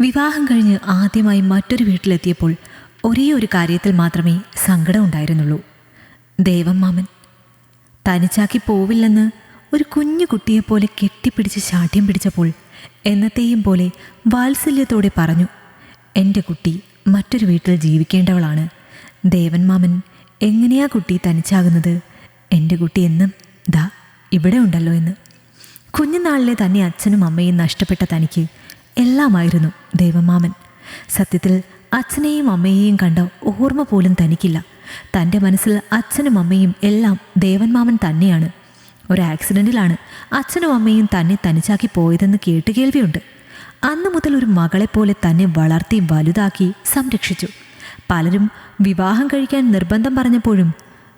വിവാഹം കഴിഞ്ഞ് ആദ്യമായി മറ്റൊരു വീട്ടിലെത്തിയപ്പോൾ ഒരേ ഒരു കാര്യത്തിൽ മാത്രമേ സങ്കടം ഉണ്ടായിരുന്നുള്ളൂ. ദേവം മാമൻ തനിച്ചാക്കി പോവില്ലെന്ന് ഒരു കുഞ്ഞു കുട്ടിയെപ്പോലെ കെട്ടിപ്പിടിച്ച് ശാഠ്യം പിടിച്ചപ്പോൾ എന്നത്തെയും പോലെ വാത്സല്യത്തോടെ പറഞ്ഞു എന്റെ കുട്ടി മറ്റൊരു വീട്ടിൽ ജീവിക്കേണ്ടവളാണ്. ദേവൻ മാമൻ എങ്ങനെയാ കുട്ടി തനിച്ചാകുന്നത്? എന്റെ കുട്ടി എന്നും ദാ ഇവിടെ ഉണ്ടല്ലോ എന്ന്. കുഞ്ഞുനാളിലെ തന്നെ അച്ഛനും അമ്മയും നഷ്ടപ്പെട്ട തനിക്ക് എല്ലാമായിരുന്നു ദേവമാമൻ. സത്യത്തിൽ അച്ഛനെയും അമ്മയെയും കണ്ട ഓർമ്മ പോലും തനിക്കില്ല. തന്റെ മനസ്സിൽ അച്ഛനും അമ്മയും എല്ലാം ദേവന്മാമൻ തന്നെയാണ്. ഒരു ആക്സിഡന്റിലാണ് അച്ഛനും അമ്മയും തന്നെ തനിച്ചാക്കി പോയതെന്ന് കേട്ടുകേൾവിയുണ്ട് അന്നു മുതൽ ഒരു മകളെപ്പോലെ തന്നെ വളർത്തി വലുതാക്കി സംരക്ഷിച്ചു. പലരും വിവാഹം കഴിക്കാൻ നിർബന്ധം പറഞ്ഞപ്പോഴും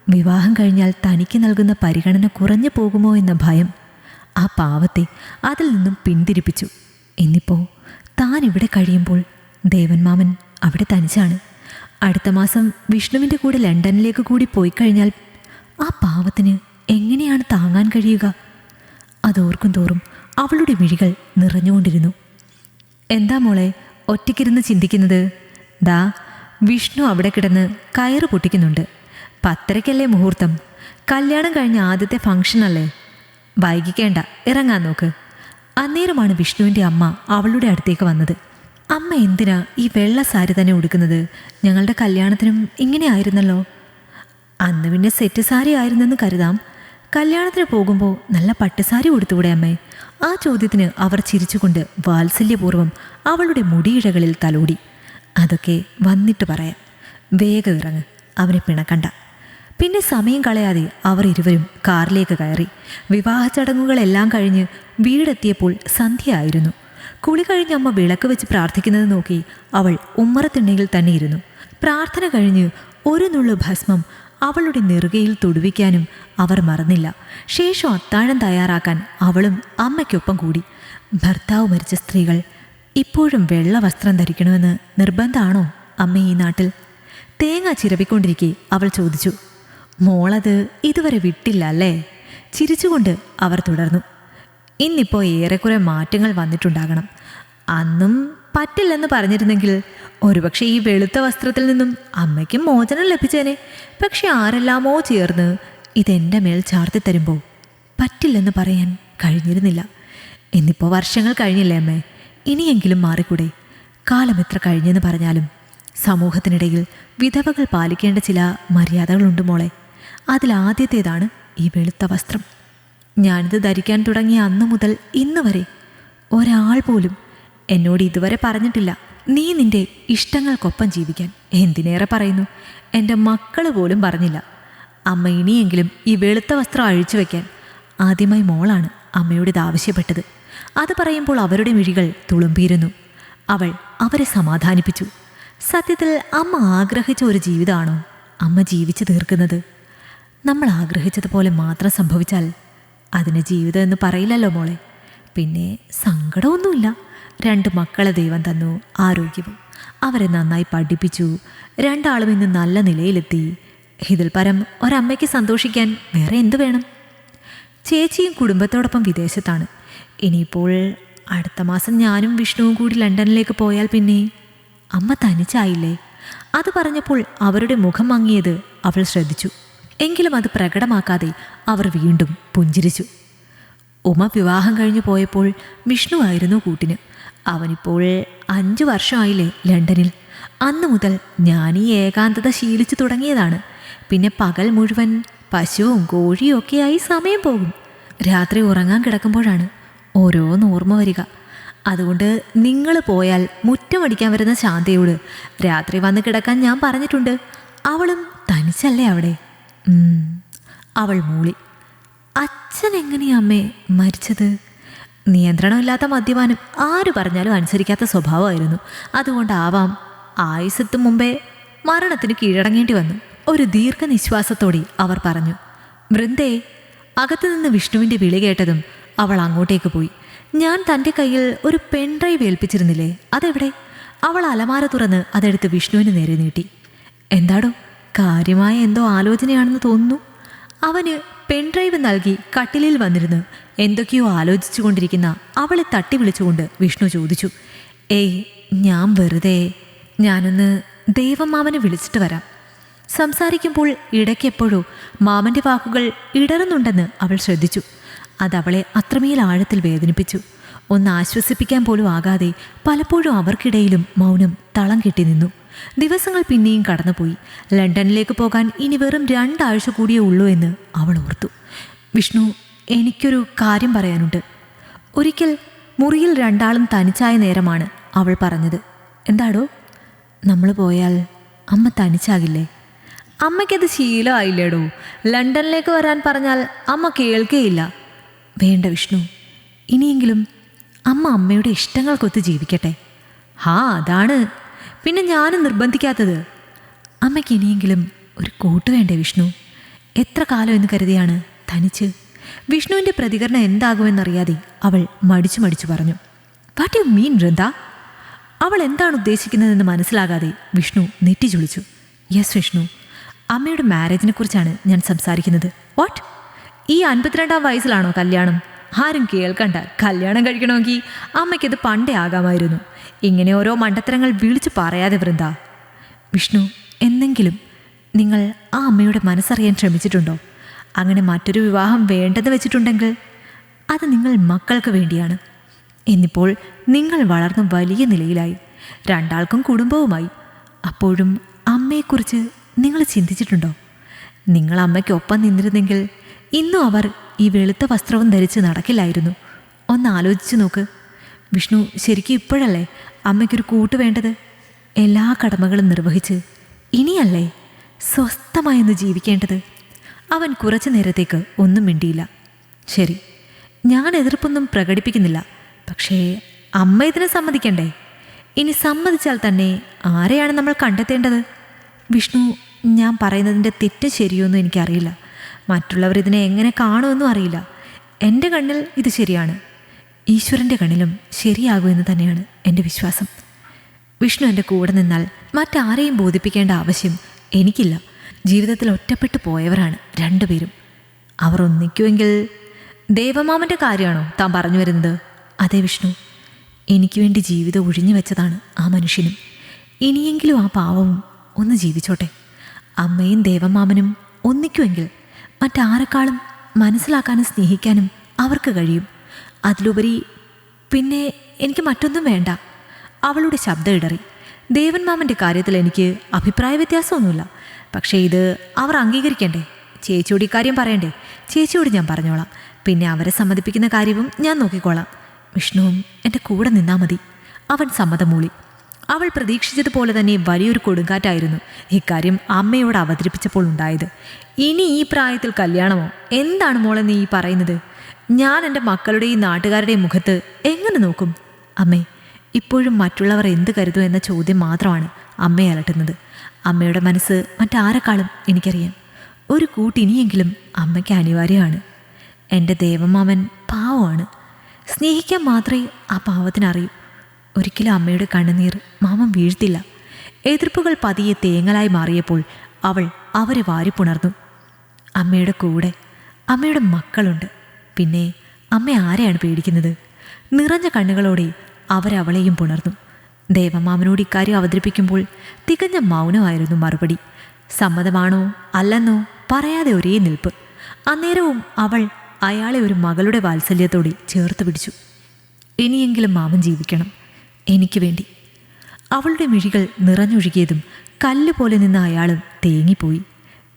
വിവാഹം കഴിഞ്ഞാൽ തനിക്ക് നൽകുന്ന പരിഗണന കുറഞ്ഞു പോകുമോ എന്ന ഭയം ആ പാവത്തെ അതിൽ നിന്നും പിന്തിരിപ്പിച്ചു. ഇന്നിപ്പോൾ താൻ ഇവിടെ കഴിയുമ്പോൾ ദേവന്മാമൻ അവിടെ തനിച്ചാണ്. അടുത്ത മാസം വിഷ്ണുവിന്റെ കൂടെ ലണ്ടനിലേക്ക് കൂടി പോയി കഴിഞ്ഞാൽ ആ പാവത്തിന് എങ്ങനെയാണ് താങ്ങാൻ കഴിയുക? അതോർക്കും തോറും അവളുടെ മിഴികൾ നിറഞ്ഞുകൊണ്ടിരുന്നു. എന്താ മോളെ ഒറ്റയ്ക്കിരുന്ന് ചിന്തിക്കുന്നത്? ദാ വിഷ്ണു അവിടെ കിടന്ന് കയറ് പൊട്ടിക്കുന്നുണ്ട്. പത്തരയ്ക്കല്ലേ മുഹൂർത്തം. കല്യാണം കഴിഞ്ഞ ആദ്യത്തെ ഫംഗ്ഷനല്ലേ? വൈകിക്കേണ്ട ഇറങ്ങാൻ നോക്ക്. അന്നേരമാണ് വിഷ്ണുവിന്റെ അമ്മ അവളുടെ അടുത്തേക്ക് വന്നത്. അമ്മ എന്തിനാ ഈ വെള്ള സാരി തന്നെ ഉടുക്കുന്നത്? ഞങ്ങളുടെ കല്യാണത്തിനും ഇങ്ങനെ ആയിരുന്നല്ലോ. അന്ന് പിന്നെ സെറ്റ് സാരി ആയിരുന്നെന്ന് കരുതാം. കല്യാണത്തിന് പോകുമ്പോൾ നല്ല പട്ടുസാരി ഉടുത്തുകൂടെ അമ്മേ? ആ ചോദ്യത്തിന് അവർ ചിരിച്ചുകൊണ്ട് വാത്സല്യപൂർവം അവളുടെ മുടിയിഴകളിൽ തലോടി. അതൊക്കെ വന്നിട്ട് പറയാം. വേഗം ഇറങ്ങ്. അവനെ പിണക്കണ്ട. പിന്നെ സമയം കളയാതെ അവർ ഇരുവരും കാറിലേക്ക് കയറി. വിവാഹ ചടങ്ങുകളെല്ലാം കഴിഞ്ഞ് വീടെത്തിയപ്പോൾ സന്ധ്യയായിരുന്നു കുളി കഴിഞ്ഞ അമ്മ വിളക്ക് വെച്ച് പ്രാർത്ഥിക്കുന്നത് നോക്കി അവൾ ഉമ്മറത്തിണ്ണയിൽ തന്നെ ഇരുന്നു. പ്രാർത്ഥന കഴിഞ്ഞ് ഒരു നുള്ളു ഭസ്മം അവളുടെ നെറുകയിൽ തൊടുവിക്കാനും അവർ മറന്നില്ല. ശേഷം അത്താഴം തയ്യാറാക്കാൻ അവളും അമ്മയ്ക്കൊപ്പം കൂടി. ഭർത്താവ് മരിച്ച സ്ത്രീകൾ ഇപ്പോഴും വെള്ള വസ്ത്രം ധരിക്കണമെന്ന് നിർബന്ധമാണോ അമ്മ ഈ നാട്ടിൽ? തേങ്ങ ചിരവിക്കൊണ്ടിരിക്കെ അവൾ ചോദിച്ചു. മോളത് ഇതുവരെ വിട്ടില്ല അല്ലേ? ചിരിച്ചുകൊണ്ട് അവർ തുടർന്നു. ഇന്നിപ്പോൾ ഏറെക്കുറെ മാറ്റങ്ങൾ വന്നിട്ടുണ്ടാകണം. അന്നും പറ്റില്ലെന്ന് പറഞ്ഞിരുന്നെങ്കിൽ ഒരുപക്ഷെ ഈ വെളുത്ത വസ്ത്രത്തിൽ നിന്നും അമ്മയ്ക്കും മോചനം ലഭിച്ചേനെ. പക്ഷെ ആരെല്ലാമോ ചേർന്ന് ഇതെന്റെ മേൽ ചാർത്തി തരുമ്പോൾ പറ്റില്ലെന്ന് പറയാൻ കഴിഞ്ഞിരുന്നില്ല. ഇന്നിപ്പോൾ വർഷങ്ങൾ കഴിഞ്ഞില്ലേ അമ്മേ? ഇനിയെങ്കിലും മാറിക്കൂടെ? കാലം എത്ര കഴിഞ്ഞെന്ന് പറഞ്ഞാലും സമൂഹത്തിനിടയിൽ വിധവകൾ പാലിക്കേണ്ട ചില മര്യാദകളുണ്ട് മോളെ. അതിലാദ്യത്തേതാണ് ഈ വെളുത്ത വസ്ത്രം. ഞാനിത് ധരിക്കാൻ തുടങ്ങിയ അന്നു മുതൽ ഇന്ന് വരെ ഒരാൾ പോലും എന്നോട് ഇതുവരെ പറഞ്ഞിട്ടില്ല. നീ നിന്റെ ഇഷ്ടങ്ങൾക്കൊപ്പം ജീവിക്കാൻ. എന്തിനേറെ പറയുന്നു? എന്റെ മക്കൾ പോലും പറഞ്ഞില്ല. അമ്മ ഇനിയെങ്കിലും ഈ വെളുത്ത വസ്ത്രം അഴിച്ചു വയ്ക്കാൻ ആദ്യമായി മോളാണ് അമ്മയോട് ഇത് ആവശ്യപ്പെട്ടത്. അത് പറയുമ്പോൾ അവരുടെ മിഴികൾ തുളുമ്പിയിരുന്നു. അവൾ അവരെ സമാധാനിപ്പിച്ചു. സത്യത്തിൽ അമ്മ ആഗ്രഹിച്ച ഒരു ജീവിതമാണോ അമ്മ ജീവിച്ചു തീർക്കുന്നത്? നമ്മൾ ആഗ്രഹിച്ചതുപോലെ മാത്രം സംഭവിച്ചാൽ അതിന് ജീവിതം എന്ന് പറയില്ലല്ലോ മോളെ. പിന്നെ സങ്കടമൊന്നുമില്ല. രണ്ട് മക്കളെ ദൈവം തന്നു ആരോഗ്യവും. അവരെ നന്നായി പഠിപ്പിച്ചു രണ്ടാളും ഇന്ന് നല്ല നിലയിലെത്തി. ഇതിൽ പരം ഒരമ്മയ്ക്ക് സന്തോഷിക്കാൻ വേറെ എന്തു വേണം? ചേച്ചിയും കുടുംബത്തോടൊപ്പം വിദേശത്താണ്. ഇനിയിപ്പോൾ അടുത്ത മാസം ഞാനും വിഷ്ണുവും കൂടി ലണ്ടനിലേക്ക് പോയാൽ പിന്നെ അമ്മ തനിച്ചായില്ലേ? അത് പറഞ്ഞപ്പോൾ അവരുടെ മുഖം മങ്ങിയത് അവൾ ശ്രദ്ധിച്ചു. എങ്കിലും അത് പ്രകടമാക്കാതെ അവർ വീണ്ടും പുഞ്ചിരിച്ചു. ഉമ വിവാഹം കഴിഞ്ഞു പോയപ്പോൾ വിഷ്ണു ആയിരുന്നു കൂട്ടിന്. അവനിപ്പോൾ അഞ്ചു വർഷമായില്ലേ ലണ്ടനിൽ. അന്നു മുതൽ ഞാൻ ഈ ഏകാന്തത ശീലിച്ചു തുടങ്ങിയതാണ്. പിന്നെ പകൽ മുഴുവൻ പശുവും കോഴിയും ഒക്കെയായി സമയം പോകും. രാത്രി ഉറങ്ങാൻ കിടക്കുമ്പോഴാണ് ഓരോന്ന് ഓർമ്മ വരിക. അതുകൊണ്ട് നിങ്ങൾ പോയാൽ മുറ്റമടിക്കാൻ വരുന്ന ശാന്തയോട് രാത്രി വന്ന് കിടക്കാൻ ഞാൻ പറഞ്ഞിട്ടുണ്ട്. അവളും തനിച്ചല്ലേ അവിടെ. അവൾ മൂളി അച്ഛൻ എങ്ങനെയാ അമ്മേ മരിച്ചത്? നിയന്ത്രണമില്ലാത്ത മദ്യപാനം ആര് പറഞ്ഞാലും അനുസരിക്കാത്ത സ്വഭാവമായിരുന്നു. അതുകൊണ്ടാവാം ആയുസത്ത് മുമ്പേ മരണത്തിന് കീഴടങ്ങേണ്ടി വന്നു. ഒരു ദീർഘനിശ്വാസത്തോടെ അവർ പറഞ്ഞു വൃന്ദേ അകത്തുനിന്ന് വിഷ്ണുവിന്റെ വിളി കേട്ടതും അവൾ അങ്ങോട്ടേക്ക് പോയി. ഞാൻ തന്റെ കയ്യിൽ ഒരു പെൺഡ്രൈവ് ഏൽപ്പിച്ചിരുന്നില്ലേ അതെവിടെ? അവൾ അലമാര തുറന്ന് അതെടുത്ത് വിഷ്ണുവിന് നേരെ നീട്ടി. എന്താടോ കാര്യമായ എന്തോ ആലോചനയാണെന്ന് തോന്നുന്നു. അവന് പെൺഡ്രൈവ് നൽകി കട്ടിലിൽ വന്നിരുന്ന്. എന്തൊക്കെയോ ആലോചിച്ചു കൊണ്ടിരിക്കുന്ന അവളെ തട്ടി വിളിച്ചുകൊണ്ട് വിഷ്ണു ചോദിച്ചു. ഏയ് ഞാൻ വെറുതെ. ഞാനൊന്ന് ദേവമാമനെ വിളിച്ചിട്ട് വരാം. സംസാരിക്കുമ്പോൾ ഇടയ്ക്കെപ്പോഴോ മാമന്റെ വാക്കുകൾ ഇടറുന്നുണ്ടെന്ന് അവൾ ശ്രദ്ധിച്ചു. അതവളെ അത്രമേൽ ആഴത്തിൽ വേദനിപ്പിച്ചു. ഒന്ന് ആശ്വസിപ്പിക്കാൻ പോലും ആകാതെ പലപ്പോഴും അവർക്കിടയിലും മൗനം തളം കെട്ടി നിന്നു. ദിവസങ്ങൾ പിന്നെയും കടന്നുപോയി. ലണ്ടനിലേക്ക് പോകാൻ ഇനി വെറും രണ്ടാഴ്ച കൂടിയേ ഉള്ളൂ എന്ന് അവൾ ഓർത്തു. വിഷ്ണു എനിക്കൊരു കാര്യം പറയാനുണ്ട്. ഒരിക്കൽ മുറിയിൽ രണ്ടാളും തനിച്ചായ നേരമാണ് അവൾ പറഞ്ഞത്. എന്താടോ? നമ്മൾ പോയാൽ അമ്മ തനിച്ചാകില്ലേ? അമ്മയ്ക്കത് ശീലമായില്ലേടോ? ലണ്ടനിലേക്ക് വരാൻ പറഞ്ഞാൽ അമ്മ കേൾക്കേയില്ല. വേണ്ട വിഷ്ണു ഇനിയെങ്കിലും അമ്മ അമ്മയുടെ ഇഷ്ടങ്ങൾക്കൊത്ത് ജീവിക്കട്ടെ. ഹാ അതാണ്. പിന്നെ ഞാനും നിർബന്ധിക്കാത്തത്. അമ്മയ്ക്ക് ഇനിയെങ്കിലും ഒരു കൂട്ട് വേണ്ടേ വിഷ്ണു? എത്ര കാലം എന്ന് കരുതിയാണ് തനിച്ച്? വിഷ്ണുവിന്റെ പ്രതികരണം എന്താകുമെന്നറിയാതെ അവൾ മടിച്ചു മടിച്ചു പറഞ്ഞു. What you mean Vrinda? അവൾ എന്താണ് ഉദ്ദേശിക്കുന്നതെന്ന് മനസ്സിലാകാതെ വിഷ്ണു നെറ്റിച്ചുളിച്ചു യെസ് വിഷ്ണു. അമ്മയുടെ മാരേജിനെ കുറിച്ചാണ് ഞാൻ സംസാരിക്കുന്നത്. വാട്ട് ഈ അൻപത്തിരണ്ടാം വയസ്സിലാണോ കല്യാണം? ആരും കേൾക്കണ്ട. കല്യാണം കഴിക്കണമെങ്കിൽ അമ്മയ്ക്കത് പണ്ടേ ആകാമായിരുന്നു. ഇങ്ങനെ ഓരോ മണ്ടത്തരങ്ങൾ വിളിച്ചു പറയാതെ വൃന്ദ. വിഷ്ണു എന്നെങ്കിലും നിങ്ങൾ ആ അമ്മയുടെ മനസ്സറിയാൻ ശ്രമിച്ചിട്ടുണ്ടോ? അങ്ങനെ മറ്റൊരു വിവാഹം വേണ്ടെന്ന് വെച്ചിട്ടുണ്ടെങ്കിൽ അത് നിങ്ങൾ മക്കൾക്ക് വേണ്ടിയാണ്. എന്നിപ്പോൾ നിങ്ങൾ വളർന്നു വലിയ നിലയിലായി. രണ്ടാൾക്കും കുടുംബവുമായി. അപ്പോഴും അമ്മയെക്കുറിച്ച് നിങ്ങൾ ചിന്തിച്ചിട്ടുണ്ടോ? നിങ്ങൾ അമ്മയ്ക്കൊപ്പം നിന്നിരുന്നെങ്കിൽ ഇന്നും അവർ ഈ വെളുത്ത വസ്ത്രവും ധരിച്ച് നടക്കില്ലായിരുന്നു. ഒന്ന് ആലോചിച്ചു നോക്ക്. വിഷ്ണു ശരിക്കും ഇപ്പോഴല്ലേ അമ്മയ്ക്കൊരു കൂട്ട് വേണ്ടത്? എല്ലാ കടമകളും നിർവഹിച്ച് ഇനിയല്ലേ സ്വസ്ഥമായൊന്ന് ജീവിക്കേണ്ടത്? അവൻ കുറച്ചു നേരത്തേക്ക് ഒന്നും മിണ്ടിയില്ല. ശരി ഞാൻ എതിർപ്പൊന്നും പ്രകടിപ്പിക്കുന്നില്ല. പക്ഷേ അമ്മ ഇതിനെ സമ്മതിക്കണ്ടേ? ഇനി സമ്മതിച്ചാൽ തന്നെ ആരെയാണ് നമ്മൾ കണ്ടെത്തേണ്ടത്? വിഷ്ണു ഞാൻ പറയുന്നതിന്റെ തെറ്റ് ശരിയൊന്നും എനിക്കറിയില്ല. മറ്റുള്ളവർ ഇതിനെ എങ്ങനെ കാണുമെന്നും അറിയില്ല. എന്റെ കണ്ണിൽ ഇത് ശരിയാണ്. ഈശ്വരന്റെ കണ്ണിലും എന്ന് തന്നെയാണ് എന്റെ വിശ്വാസം. വിഷ്ണു എന്റെ കൂടെ നിന്നാൽ മറ്റാരെയും ബോധിപ്പിക്കേണ്ട ആവശ്യം എനിക്കില്ല. ജീവിതത്തിൽ ഒറ്റപ്പെട്ടു പോയവരാണ് രണ്ടുപേരും. അവർ ഒന്നിക്കുമെങ്കിൽ ദേവമാമന്റെ കാര്യമാണോ താൻ പറഞ്ഞു വരുന്നത്? അതെ വിഷ്ണു. എനിക്ക് വേണ്ടി ജീവിതം ഒഴിഞ്ഞു വെച്ചതാണ് ആ മനുഷ്യനും. ഇനിയെങ്കിലും ആ പാവവും ഒന്ന് ജീവിച്ചോട്ടെ. അമ്മയും ദേവമാമനും ഒന്നിക്കുമെങ്കിൽ മറ്റാരെക്കാളും മനസ്സിലാക്കാനും സ്നേഹിക്കാനും അവർക്ക് കഴിയും. അതിലുപരി പിന്നെ എനിക്ക് മറ്റൊന്നും വേണ്ട. അവളുടെ ശബ്ദം ഇടറി. ദേവൻ മാമന്റെ കാര്യത്തിൽ എനിക്ക് അഭിപ്രായ വ്യത്യാസമൊന്നുമില്ല. പക്ഷേ ഇത് അവർ അംഗീകരിക്കണ്ടേ. ചേച്ചിയോട് ഇക്കാര്യം പറയണ്ടേ. ചേച്ചിയോട് ഞാൻ പറഞ്ഞോളാം. പിന്നെ അവരെ സമ്മതിപ്പിക്കുന്ന കാര്യവും ഞാൻ നോക്കിക്കോളാം. വിഷ്ണുവും എന്റെ കൂടെ നിന്നാൽ മതി. അവൻ സമ്മതം മൂളി അവൾ പ്രതീക്ഷിച്ചതുപോലെ തന്നെ വലിയൊരു കൊടുങ്കാറ്റായിരുന്നു ഇക്കാര്യം അമ്മയോട് അവതരിപ്പിച്ചപ്പോൾ ഉണ്ടായത്. ഇനി ഈ പ്രായത്തിൽ കല്യാണമോ? എന്താണ് മോളെ നീ പറയുന്നത്? ഞാൻ എന്റെ മക്കളുടെയും നാട്ടുകാരുടെയും മുഖത്ത് എങ്ങനെ നോക്കും? അമ്മേ ഇപ്പോഴും മറ്റുള്ളവർ എന്ത് കരുതും എന്ന ചോദ്യം മാത്രമാണ് അമ്മയെ അലട്ടുന്നത്. അമ്മയുടെ മനസ്സ് മറ്റാരെക്കാളും എനിക്കറിയാം. ഒരു കൂട്ടിനിയെങ്കിലും അമ്മയ്ക്ക് അനിവാര്യമാണ്. എന്റെ ദേവമാമൻ പാവമാണ്. സ്നേഹിക്കാൻ മാത്രമേ ആ പാവത്തിനറിയൂ ഒരിക്കലും അമ്മയുടെ കണ്ണുനീർ മാമൻ വീഴ്ത്തില്ല. എതിർപ്പുകൾ പതിയെ തേങ്ങലായി മാറിയപ്പോൾ അവൾ അവരെ വാരിപ്പുണർന്നു. അമ്മയുടെ കൂടെ അമ്മയുടെ മക്കളുണ്ട്. പിന്നെ അമ്മ ആരെയാണ് പേടിക്കുന്നത്? നിറഞ്ഞ കണ്ണുകളോടെ അവരവളെയും പുണർന്നു. ദേവമാമനോട് ഇക്കാര്യം അവതരിപ്പിക്കുമ്പോൾ തികഞ്ഞ മൗനമായിരുന്നു മറുപടി. സമ്മതമാണോ അല്ലെന്നോ പറയാതെ ഒരേ നിൽപ്പ്. അന്നേരവും അവൾ അയാളെ ഒരു മകളുടെ വാത്സല്യത്തോടെ ചേർത്ത് പിടിച്ചു. ഇനിയെങ്കിലും മാമൻ ജീവിക്കണം. എനിക്ക് വേണ്ടി. അവളുടെ മിഴികൾ നിറഞ്ഞൊഴുകിയതും കല്ലുപോലെ നിന്ന അയാളും തേങ്ങിപ്പോയി.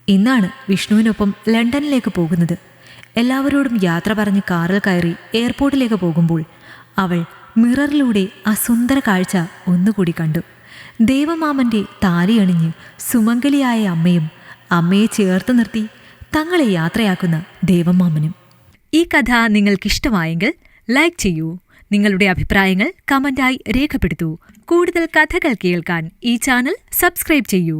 ഇന്നാണ് വിഷ്ണുവിനൊപ്പം ലണ്ടനിലേക്ക് പോകുന്നത്. എല്ലാവരോടും യാത്ര പറഞ്ഞ് കാറിൽ കയറി എയർപോർട്ടിലേക്ക് പോകുമ്പോൾ അവൾ മിററിലൂടെ ആ സുന്ദര കാഴ്ച ഒന്നുകൂടി കണ്ടു. ദേവമാമന്റെ താലിയണിഞ്ഞ് സുമംഗലിയായ അമ്മയും അമ്മയെ ചേർത്ത് നിർത്തി തങ്ങളെ യാത്രയാക്കുന്ന ദേവമാമനും. ഈ കഥ നിങ്ങൾക്കിഷ്ടമായെങ്കിൽ ലൈക്ക് ചെയ്യൂ. നിങ്ങളുടെ അഭിപ്രായങ്ങൾ കമന്റായി രേഖപ്പെടുത്തൂ. കൂടുതൽ കഥകൾ കേൾക്കാൻ ഈ ചാനൽ സബ്സ്ക്രൈബ് ചെയ്യൂ.